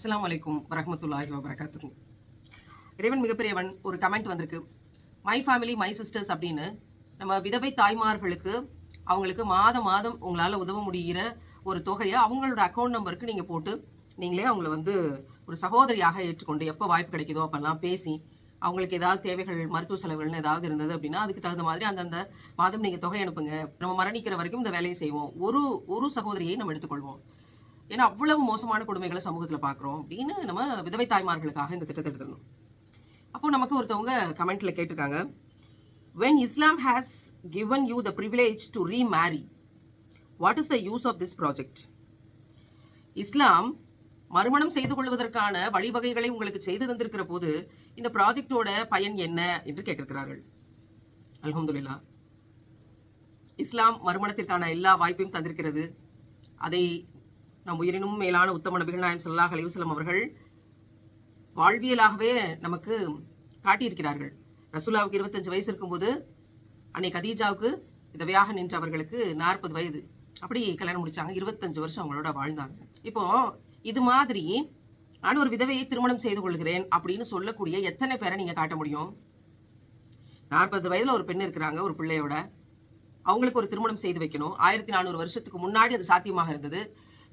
அஸ்லாம் அலைக்கும் வரமத்துல்லாஹி வபரகாத்துக்கும் இறைவன் மிகப்பெரியவன் ஒரு கமெண்ட் வந்திருக்கு. மை ஃபேமிலி மை சிஸ்டர்ஸ் அப்படின்னு நம்ம விதவை தாய்மார்களுக்கு அவங்களுக்கு மாதம் மாதம் உங்களால் உதவ முடிகிற ஒரு தொகையை அவங்களோட அக்கௌண்ட் நம்பருக்கு நீங்கள் போட்டு நீங்களே அவங்கள வந்து ஒரு சகோதரியாக ஏற்றுக்கொண்டு எப்போ வாய்ப்பு கிடைக்குதோ அப்பெல்லாம் பேசி அவங்களுக்கு ஏதாவது தேவைகள் மருத்துவ செலவுகள்னு ஏதாவது இருந்தது அப்படின்னா அதுக்கு தகுந்த மாதிரி அந்தந்த மாதம் நீங்கள் தொகை அனுப்புங்க. நம்ம மரணிக்கிற வரைக்கும் இந்த வேலையை செய்வோம். ஒரு ஒரு சகோதரியை நம்ம எடுத்துக்கொள்வோம். ஏன்னா அவ்வளவு மோசமான கொடுமைகளை சமூகத்தில் பார்க்குறோம் அப்படின்னு நம்ம விதவை தாய்மார்களுக்காக இந்த திட்டத்தை எடுத்துருந்தோம். அப்போ நமக்கு ஒருத்தவங்க கமெண்ட்ல கேட்டிருக்காங்க when Islam has given you the privilege to remarry what is the use of this project இஸ்லாம் மறுமணம் செய்து கொள்வதற்கான வழிவகைகளை உங்களுக்கு செய்து தந்திருக்கிற போது இந்த ப்ராஜெக்டோட பயன் என்ன என்று கேட்டிருக்கிறார்கள். அலமதுல்லா இஸ்லாம் மறுமணத்திற்கான எல்லா வாய்ப்பையும் தந்திருக்கிறது. அதை நம் உயிரினும் மேலான உத்தம நபிகள் நாயம் சல்லாஹ் அலிவசலம் அவர்கள் வாழ்வியலாகவே நமக்கு காட்டியிருக்கிறார்கள். ரசூலாவுக்கு இருபத்தஞ்சு வயசு இருக்கும்போது அன்னை கதீஜாவுக்கு விதவையாக நின்ற அவர்களுக்கு நாற்பது வயது. அப்படி கல்யாணம் முடிச்சாங்க. இருபத்தஞ்சு வருஷம் அவங்களோட வாழ்ந்தாங்க. இப்போ இது மாதிரி நான் ஒரு விதவையை திருமணம் செய்து கொள்கிறேன் அப்படின்னு சொல்லக்கூடிய எத்தனை பேரை நீங்க காட்ட முடியும்? நாற்பது வயதுல ஒரு பெண் இருக்கிறாங்க ஒரு பிள்ளையோட. அவங்களுக்கு ஒரு திருமணம் செய்து வைக்கணும். ஆயிரத்தி நானூறு வருஷத்துக்கு முன்னாடி அது சாத்தியமாக இருந்தது.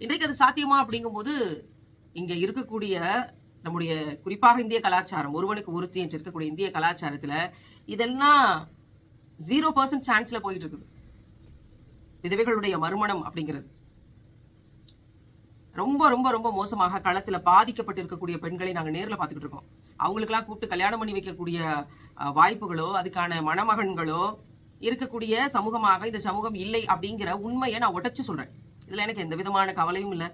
இன்றைக்கு அது சாத்தியமா அப்படிங்கும்போது இங்க இருக்கக்கூடிய நம்முடைய குறிப்பாக இந்திய கலாச்சாரம் ஒருவனுக்கு ஒருத்தி என்று இருக்கக்கூடிய இந்திய கலாச்சாரத்துல இதெல்லாம் ஜீரோ பர்சன்ட் சான்ஸ்ல போயிட்டு இருக்குது விதவைகளுடைய மறுமணம் அப்படிங்கிறது. ரொம்ப ரொம்ப ரொம்ப மோசமாக களத்துல பாதிக்கப்பட்டு இருக்கக்கூடிய பெண்களை நாங்க நேர்ல பார்த்துக்கிட்டு இருக்கோம். அவங்களுக்கெல்லாம் கூப்பிட்டு கல்யாணம் பண்ணி வைக்கக்கூடிய வாய்ப்புகளோ அதுக்கான மணமகன்களோ இருக்கக்கூடிய சமூகமாக இந்த சமூகம் இல்லை அப்படிங்கிற உண்மையை நான் உடைச்சு சொல்றேன். இதில் எனக்கு எந்த விதமான கவலையும் இல்லை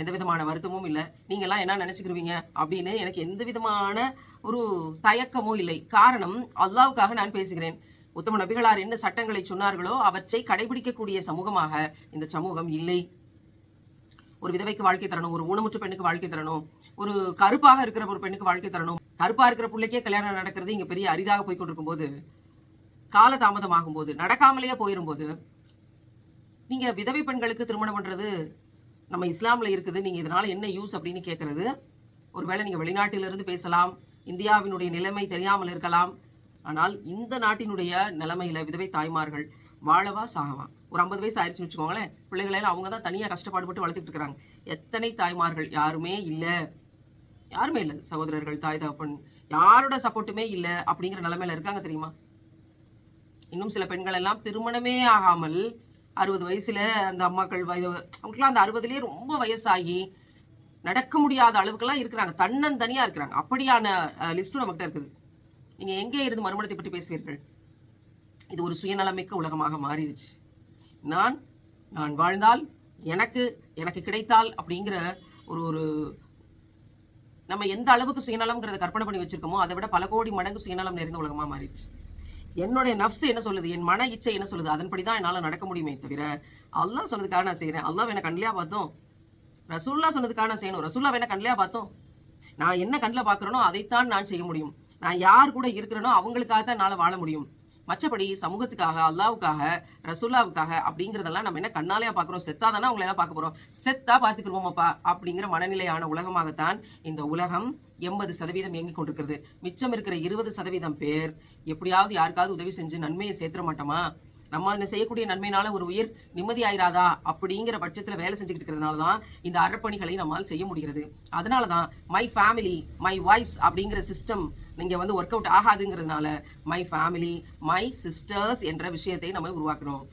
எந்த விதமான வருத்தமும் இல்லை. நீங்கள்லாம் என்ன நினச்சிக்கிருவீங்க அப்படின்னு எனக்கு எந்த விதமான ஒரு தயக்கமும் இல்லை. காரணம் அல்லாவுக்காக நான் பேசுகிறேன். உத்தம நபிகளார் என்ன சட்டங்களை சொன்னார்களோ அவற்றை கடைபிடிக்கக்கூடிய சமூகமாக இந்த சமூகம் இல்லை. ஒரு விதவைக்கு வாழ்க்கை தரணும் ஒரு ஊனமுற்ற பெண்ணுக்கு வாழ்க்கை தரணும் ஒரு கருப்பாக இருக்கிற ஒரு பெண்ணுக்கு வாழ்க்கை தரணும். கருப்பா இருக்கிற பிள்ளைக்கே கல்யாணம் நடக்கிறது இங்க பெரிய அரிதாக போய் கொண்டிருக்கும் போது கால தாமதமாகும் போது நடக்காமலேயே போயிடும் போது நீங்க விதவை பெண்களுக்கு திருமணம் பண்றது நம்ம இஸ்லாம்ல இருக்குது. நீங்க இதனால என்ன யூஸ் அப்படின்னு கேட்கறது ஒருவேளை நீங்க வெளிநாட்டிலிருந்து பேசலாம் இந்தியாவினுடைய நிலைமை தெரியாமல் இருக்கலாம். ஆனால் இந்த நாட்டினுடைய நிலைமையில விதவை தாய்மார்கள் வாழவா சாகவா? ஒரு ஐம்பது வயசு ஆயிடுச்சுன்னு வச்சுக்கோங்களேன். பிள்ளைகளால அவங்க தான் தனியாக கஷ்டப்பாடுபட்டு வளர்த்துட்டு இருக்கிறாங்க எத்தனை தாய்மார்கள்? யாருமே இல்லை. யாருமே இல்லை. சகோதரர்கள் தாய் தகப்பன் யாரோட சப்போர்ட்டுமே இல்லை அப்படிங்கிற நிலைமையில இருக்காங்க தெரியுமா? இன்னும் சில பெண்கள் எல்லாம் திருமணமே ஆகாமல் அறுபது வயசுல அந்த அம்மாக்கள் வயது அவங்களுக்குலாம் அந்த அறுபதுலேயே ரொம்ப வயசாகி நடக்க முடியாத அளவுக்குலாம் இருக்கிறாங்க. தன்னந்தனியா இருக்கிறாங்க. அப்படியான லிஸ்ட்டும் நம்மகிட்ட இருக்குது. நீங்க எங்கே இருந்து மறுமணத்தை பற்றி பேசுவீர்கள்? இது ஒரு சுயநலமிக்க உலகமாக மாறிடுச்சு. நான் நான் வாழ்ந்தால் எனக்கு எனக்கு கிடைத்தால் அப்படிங்கிற ஒரு ஒரு நம்ம எந்த அளவுக்கு சுயநலம்ங்கிறத கற்பனை பண்ணி வச்சிருக்கோமோ அதை விட பல கோடி மடங்கு சுயநலம் நிறைந்த உலகமாக மாறிடுச்சு. என்னுடைய நஃப்ஸ் என்ன சொல்லுது? என் மன இச்சை என்ன சொல்லுது? அதன்படி தான் என்னால் நடக்க முடியுமே தவிர அல்லா சொன்னதுக்காக நான் செய்கிறேன் அல்லா என்ன கண்ணிலையா பார்த்தோம். ரசூல்லா சொன்னதுக்காக நான் செய்யணும். ரசூல்லா வேணா கண்ணிலையா பார்த்தோம்? நான் என்ன கண்ணில் பார்க்குறேனோ அதைத்தான் நான் செய்ய முடியும். நான் யார் கூட இருக்கிறேனோ அவங்களுக்காக தான் என்னால் வாழ முடியும். மற்றபடி சமூகத்துக்காக அல்லாவுக்காக ரசூல்லாவுக்காக அப்படிங்கிறதெல்லாம் நம்ம என்ன கண்ணாலையா பார்க்குறோம்? செத்தாதானே அவங்கள எல்லாம் பார்க்க போகிறோம் செத்தா பார்த்துக்கிருவோமாப்பா அப்படிங்கிற மனநிலையான உலகமாகத்தான் இந்த உலகம் எண்பது சதவீதம் இயங்கிக் கொண்டிருக்கிறது. மிச்சம் இருக்கிற இருபது சதவீதம் பேர் எப்படியாவது யாருக்காவது உதவி செஞ்சு நன்மையை சேர்த்துட மாட்டோமா? நம்ம செய்யக்கூடிய நன்மையினால ஒரு உயிர் நிம்மதியாயிராதா? அப்படிங்கிற பட்சத்தில் வேலை செஞ்சுக்கிட்டு இருக்கிறதுனால தான் இந்த அறப்பணிகளை நம்மால் செய்ய முடிகிறது. அதனால தான் மை ஃபேமிலி மை ஒய்ஃப்ஸ் அப்படிங்கிற சிஸ்டம் நீங்கள் வந்து ஒர்க் அவுட் ஆகாதுங்கிறதுனால மை ஃபேமிலி மை சிஸ்டர்ஸ் என்ற விஷயத்தை நம்ம உருவாக்கணும்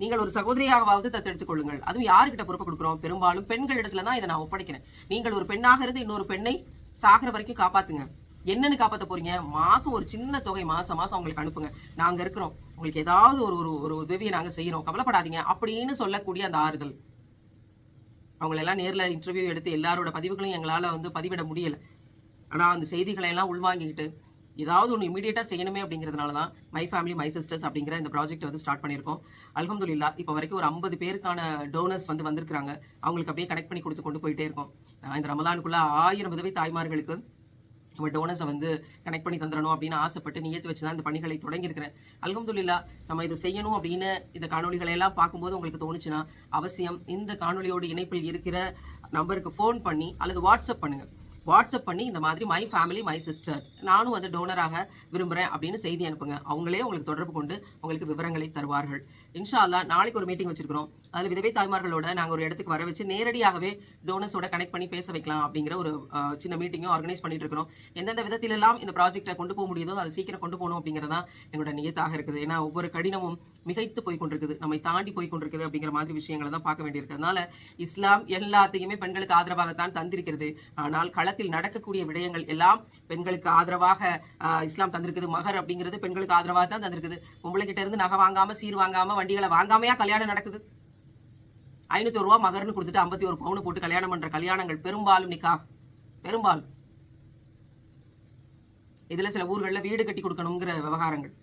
நீங்கள் ஒரு சகோதரியாகவாவது தத்தெடுத்துக் கொள்ளுங்கள். அதுவும் யாருக்கிட்ட பொறுப்பு கொடுக்குறோம்? பெரும்பாலும் பெண்கள் இடத்துல தான் இதை நான் ஒப்படைக்கிறேன். நீங்கள் ஒரு பெண்ணாக இருந்து இன்னொரு பெண்ணை சாகிற வரைக்கும் காப்பாத்துங்க. என்னன்னு காப்பாற்ற போறீங்க? மாசம் ஒரு சின்ன தொகை மாசம் மாசம் உங்களுக்கு அனுப்புங்க. நாங்க இருக்கிறோம். உங்களுக்கு ஏதாவது ஒரு ஒரு ஒரு உதவியை நாங்க செய்யறோம் கவலைப்படாதீங்க. அப்படின்னு சொல்லக்கூடிய அந்த ஆறுதல். அவங்களெல்லாம் நேரில் இன்டர்வியூ எடுத்து எல்லாரோட பதிவுகளையும் எங்களால் வந்து பதிவிட முடியல. ஆனால் அந்த செய்திகளை எல்லாம் உள்வாங்கிக்கிட்டு ஏதாவது ஒன்று இமீடியட்டாக செய்யணுமே அப்படிங்கிறதுனால தான் மை ஃபேமிலி மை சிஸ்டர்ஸ் அப்படிங்கிற இந்த ப்ராஜெக்ட் வந்து ஸ்டார்ட் பண்ணியிருக்கோம். அல்ஹம்துலில்லா இப்போ வரைக்கும் ஒரு ஐம்பது பேருக்கான டோனர்ஸ் வந்து வந்திருக்கிறாங்க. அவங்களுக்கு அப்படியே கனெக்ட் பண்ணி கொடுத்து கொண்டு போயிட்டே இருக்கோம். இந்த ரமலானுக்குள்ளே ஆயிரம் உதவி தாய்மார்களுக்கு நம்ம டோனர்ஸை வந்து கனெக்ட் பண்ணி தந்துடணும் அப்படின்னு ஆசைப்பட்டு நியத்து வச்சு தான் இந்த பணிகளை தொடங்கியிருக்கிறேன். அல்ஹம்துலில்லா நம்ம இதை செய்யணும் அப்படின்னு இந்த காணொலிகளை எல்லாம் பார்க்கும்போது உங்களுக்கு தோணுச்சுன்னா அவசியம் இந்த காணொலியோட இணைப்பில் இருக்கிற நம்பருக்கு ஃபோன் பண்ணி அல்லது வாட்ஸ்அப் பண்ணுங்கள் வாட்ஸ்அப் பண்ணி இந்த மாதிரி மை ஃபேமிலி மை சிஸ்டர் நானும் வந்து டோனராக விரும்புகிறேன் அப்படின்னு செய்தி அனுப்புங்க. அவங்களே உங்களுக்கு தொடர்பு கொண்டு உங்களுக்கு விவரங்களை தருவார்கள். இன்ஷா அல்லாஹ் நாளைக்கு ஒரு மீட்டிங் வச்சிருக்கிறோம். அதில் விதவை தாய்மார்களோட நாங்கள் ஒரு இடத்துக்கு வர வச்சு நேரடியாகவே டோனர்ஸோட கனெக்ட் பண்ணி பேச வைக்கலாம் அப்படிங்கிற ஒரு சின்ன மீட்டிங்கும் ஆர்கனைஸ் பண்ணிட்டு இருக்கிறோம். எந்தெந்த விதத்திலெல்லாம் இந்த ப்ராஜெக்டை கொண்டு போக முடியுதோ அதை சீக்கிரம் கொண்டு போகணும் அப்படிங்கிறதா எங்களோட நியத்தாக இருக்குது. ஏன்னா ஒவ்வொரு கடினமும் மிகைத்து போய் கொண்டிருக்குது. நம்மை தாண்டி போய் கொண்டிருக்குது அப்படிங்கிற மாதிரி விஷயங்களை தான் பார்க்க வேண்டியிருக்கு. அதனால இஸ்லாம் எல்லாத்தையுமே பெண்களுக்கு ஆதரவாகத்தான் தந்திருக்கிறது. ஆனால் காலத்தில் நடக்கக்கூடிய விடயங்கள் எல்லாம் பெண்களுக்கு ஆதரவாக இஸ்லாம் தந்திருக்குது. மகர் அப்படிங்கிறது பெண்களுக்கு ஆதரவாக தான் தந்திருக்குது. பொம்பளை கிட்ட இருந்து நகை வாங்காம சீர் வாங்காம வண்டிகளை வாங்காமையா கல்யாணம் நடக்குது? ஐநூத்தி ரூபா மகர்னு கொடுத்துட்டு ஐம்பத்தி ஒரு பவுன் போட்டு கல்யாணம் பண்ற கல்யாணங்கள் பெரும்பாலும் நிக்கா? பெரும்பாலும். இதுல சில ஊர்களில் வீடு கட்டி கொடுக்கணுங்கிற விவகாரங்கள்.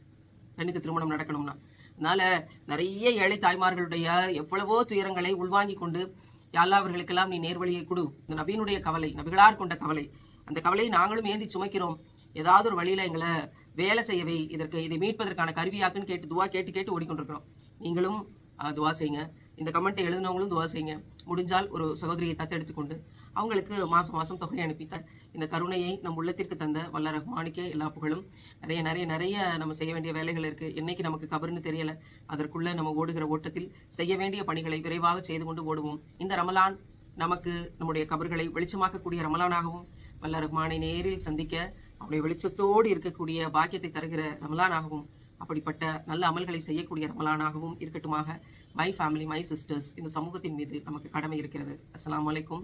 பெண்ணுக்கு திருமணம் நடக்கணும்னா. அதனால நிறைய ஏழை தாய்மார்களுடைய எவ்வளவோ துயரங்களை உள்வாங்கி கொண்டு யாழ்லா அவர்களுக்கெல்லாம் நீ நேர்வழியை கொடு. இந்த நபியினுடைய கவலை நபிகளார் கொண்ட கவலை. அந்த கவலையை நாங்களும் ஏந்தி சுமைக்கிறோம். ஏதாவது ஒரு வழியில எங்களை வேலை செய்யவை இதற்கு இதை மீட்பதற்கான கருவியாக்குன்னு கேட்டு துவா கேட்டு கேட்டு ஓடிக்கொண்டிருக்கிறோம். நீங்களும் துவா செய்யுங்க. இந்த கமெண்ட்டை எழுதினவங்களும் துவா செய்யுங்க. முடிஞ்சால் ஒரு சகோதரியை தத்தெடுத்துக்கொண்டு அவங்களுக்கு மாதம் மாதம் தொகை அனுப்பித்த இந்த கருணையை நம் உள்ளத்திற்கு தந்த வல்ல ரஹ்மானுக்கே எல்லா புகழும். நிறைய நிறைய நிறைய நம்ம செய்ய வேண்டிய வேலைகள் இருக்குது என்னைக்கு நமக்கு கபர்னு தெரியலை. அதற்குள்ளே நம்ம ஓடுகிற ஓட்டத்தில் செய்ய வேண்டிய பணிகளை விரைவாக செய்து கொண்டு ஓடுவோம். இந்த ரமலான் நமக்கு நம்முடைய கபர்களை வெளிச்சமாக்கக்கூடிய ரமலானாகவும் வல்ல ரஹ்மானை நேரில் சந்திக்க அவருடைய வெளிச்சத்தோடு இருக்கக்கூடிய பாக்கியத்தை தருகிற ரமலானாகவும் அப்படிப்பட்ட நல்ல அமல்களை செய்யக்கூடிய ரமலானாகவும் இருக்கட்டுமாக. மை ஃபேமிலி மை சிஸ்டர்ஸ் இந்த சமூகத்தின் மீது நமக்கு கடமை இருக்கிறது. அஸ்லாம் வலைக்கும்